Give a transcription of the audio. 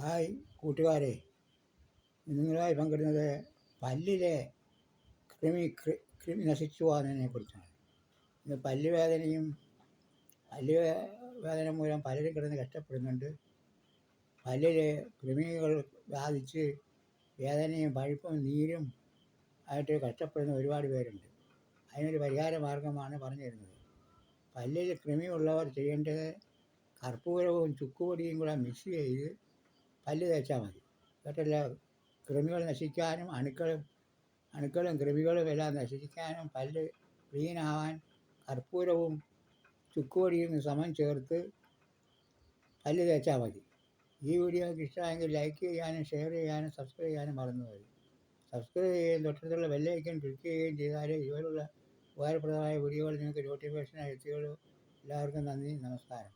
Hi കൂട്ടുകാരെ നിങ്ങളുമായി പങ്കിടുന്നത് പല്ലിലെ കൃമി കൃമി നശിച്ചു പോകുന്നതിനെ കുറിച്ചാണ് ഇന്ന് പല്ല് വേദനയും പല്ല് വേദന മൂലം പലരും കിടന്ന് കഷ്ടപ്പെടുന്നുണ്ട്. പല്ലിൽ കൃമികൾ ബാധിച്ച് വേദനയും പഴുപ്പും നീരും ആയിട്ട് കഷ്ടപ്പെടുന്ന ഒരുപാട് പേരുണ്ട്. അതിനൊരു പരിഹാര മാർഗമാണ് പറഞ്ഞു തരുന്നത് പല്ലിൽ കൃമി ഉള്ളവർ ചെയ്യേണ്ടത് കർപ്പൂരവും ചുക്കുപൊടിയും കൂടെ മിക്സ് ചെയ്ത് പല്ല് തേച്ചാൽ മതി. കേട്ടല്ല കൃമികൾ നശിക്കാനും അണുക്കളും അണുക്കളും കൃമികളും എല്ലാം നശിക്കാനും പല്ല് ക്ലീനാവാൻ കർപ്പൂരവും ചുക്കുപൊടിയും സമം ചേർത്ത് പല്ല് തേച്ചാൽ മതി. ഈ വീഡിയോ നിങ്ങൾക്ക് ഇഷ്ടമായെങ്കിൽ ലൈക്ക് ചെയ്യാനും ഷെയർ ചെയ്യാനും സബ്സ്ക്രൈബ് ചെയ്യാനും മറന്നു പോയി. സബ്സ്ക്രൈബ് ചെയ്യുകയും തൊട്ടടുത്തുള്ള ബെല്ലൈക്കൻ ക്ലിക്ക് ചെയ്യുകയും ചെയ്താലേ ഇതുപോലുള്ള ഉപകാരപ്രദമായ വീഡിയോകൾ നിങ്ങൾക്ക് നോട്ടിഫിക്കേഷനായി എത്തുകയുള്ളൂ എല്ലാവർക്കും നന്ദി നമസ്കാരം.